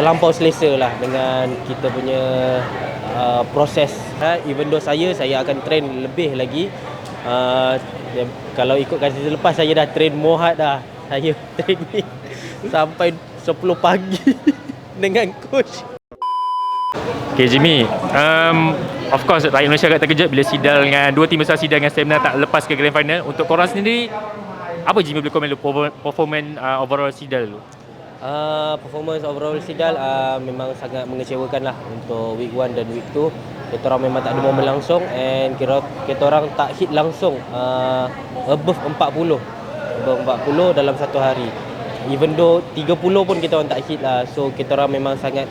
terlampau selesa lah dengan kita punya uh, proses. Ha, even though saya, saya akan train lebih lagi. Uh, kalau ikutkan season lepas, saya dah train more hard dah. Saya training sampai 10 pagi dengan coach. Okay Jimmy, um, of course rakyat Malaysia agak terkejut bila Sidal dengan dua tim besar Sidal dengan Stamina tak lepas ke grand final. Untuk korang sendiri, apa Jimmy boleh komen performance uh, overall Sidal dulu? Uh, performance overall Sidal uh, memang sangat mengecewakan lah untuk week 1 dan week 2 kita orang memang tak ada momen langsung and kita, kita orang tak hit langsung uh, above 40 above 40 dalam satu hari. Even though 30 pun kita orang tak hit lah. So kita orang memang sangat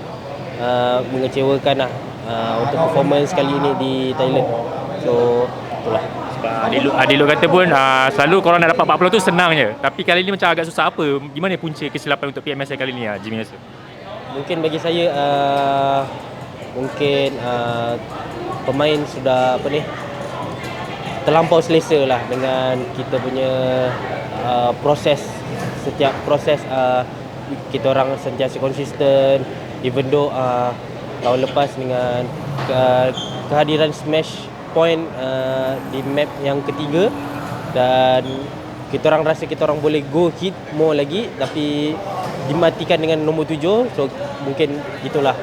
uh, mengecewakan lah uh, untuk performance kali ini di Thailand. So itulah Sebab Adil, Adil kata pun uh, selalu korang nak dapat 40 tu senang je. Tapi kali ni macam agak susah apa? Gimana punca kesilapan untuk PMS kali ni uh, Jimmy rasa? Mungkin bagi saya uh, mungkin uh, pemain sudah apa ni terlampau selesa lah dengan kita punya uh, proses setiap proses uh, kita orang sentiasa konsisten even though uh, tahun lepas dengan ke, kehadiran smash point uh, di map yang ketiga dan kita orang rasa kita orang boleh go hit more lagi tapi dimatikan dengan nombor tujuh so mungkin itulah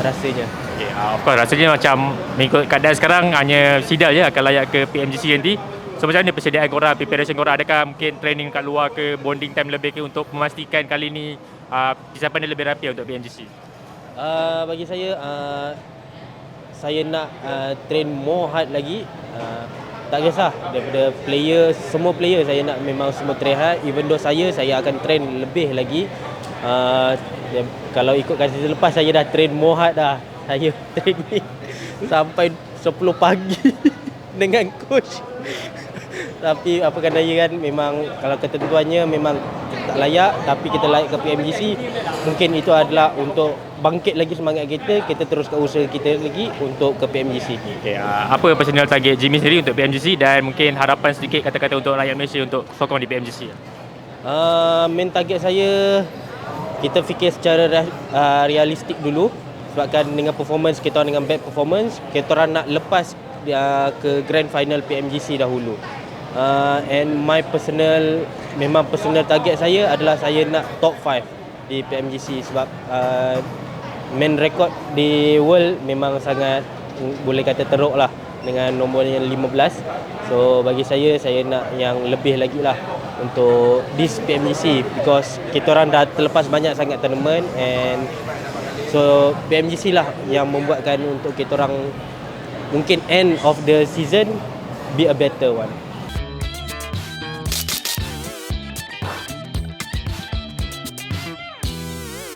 rasanya Okay, uh, of course rasanya macam mengikut keadaan sekarang hanya Sidal je akan layak ke PMGC nanti. So macam mana persediaan korang, preparation korang? Adakah mungkin training kat luar ke, bonding time lebih ke untuk memastikan kali ni uh, persiapan dia lebih rapi untuk PMGC? uh, bagi saya uh, saya nak uh, train more hard lagi uh, tak kisah daripada player semua player saya nak memang semua train hard. Even though saya saya akan train lebih lagi. Uh, kalau ikutkan season lepas saya dah train more hard dah. Saya training sampai 10 pagi dengan coach tapi apa daya kan memang kalau ketentuannya memang tak layak tapi kita layak ke PMGC mungkin itu adalah untuk bangkit lagi semangat kita kita teruskan usaha kita lagi untuk ke PMGC Okay, uh, apa personal target Jimmy sendiri untuk PMGC dan mungkin harapan sedikit kata-kata untuk rakyat Malaysia untuk sokong di PMGC? Uh, main target saya kita fikir secara uh, realistik dulu sebabkan dengan performance kita dengan bad performance kita orang nak lepas uh, ke grand final PMGC dahulu. Uh, and my personal memang personal target saya adalah saya nak top 5 di PMGC sebab uh, main record di world memang sangat mm, boleh kata teruk lah dengan nombor yang 15 so bagi saya saya nak yang lebih lagi lah untuk this PMGC because kita orang dah terlepas banyak sangat tournament and so PMGC lah yang membuatkan untuk kita orang mungkin end of the season be a better one